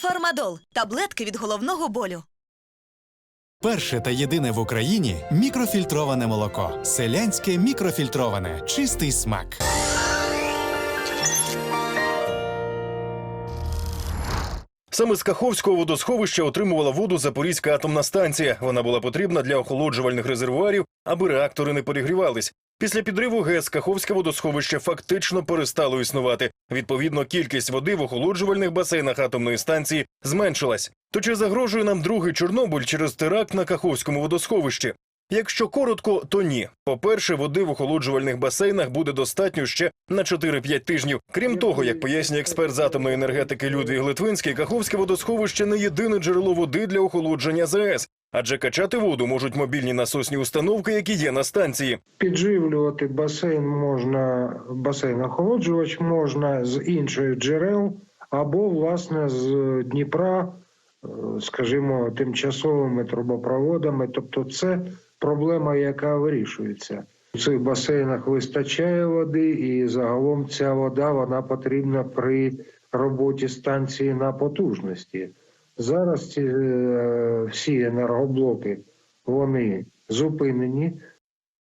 Фармадол таблетки від головного болю. Перше та єдине в Україні мікрофільтроване молоко. Селянське мікрофільтроване. Чистий смак. Саме з Каховського водосховища отримувала воду Запорізька атомна станція. Вона була потрібна для охолоджувальних резервуарів, аби реактори не перегрівались. Після підриву ГЕС Каховське водосховище фактично перестало існувати. Відповідно, кількість води в охолоджувальних басейнах атомної станції зменшилась. То чи загрожує нам другий Чорнобиль через теракт на Каховському водосховищі? Якщо коротко, то ні. По-перше, води в охолоджувальних басейнах буде достатньо ще на 4-5 тижнів. Крім того, як пояснює експерт з атомної енергетики Людвіг Литвинський, Каховське водосховище не єдине джерело води для охолодження ЗАЕС, адже качати воду можуть мобільні насосні установки, які є на станції. Підживлювати басейн можна, басейн охолоджувач можна з інших джерел або, власне, з Дніпра, е, скажімо, тимчасовими трубопроводами. Тобто, це проблема, яка вирішується. У цих басейнах вистачає води, і загалом ця вода вона потрібна при роботі станції на потужності. Зараз ці е, всі енергоблоки вони зупинені.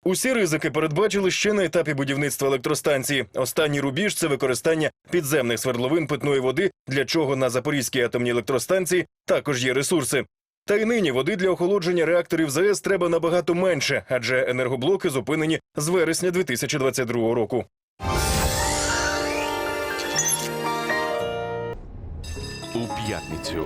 Усі ризики передбачили ще на етапі будівництва електростанції. Останній рубіж це використання підземних свердловин питної води, для чого на Запорізькій атомній електростанції також є ресурси. Та й нині води для охолодження реакторів ЗАЕС треба набагато менше, адже енергоблоки зупинені з вересня 2022 року. у п'ятницю.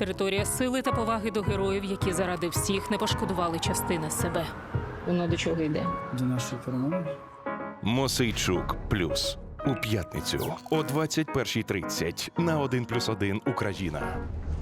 Територія сили та поваги до героїв, які заради всіх не пошкодували частини себе. Воно до чого йде? Мосейчук плюс у п'ятницю о 21.30 на 1+,1 Україна.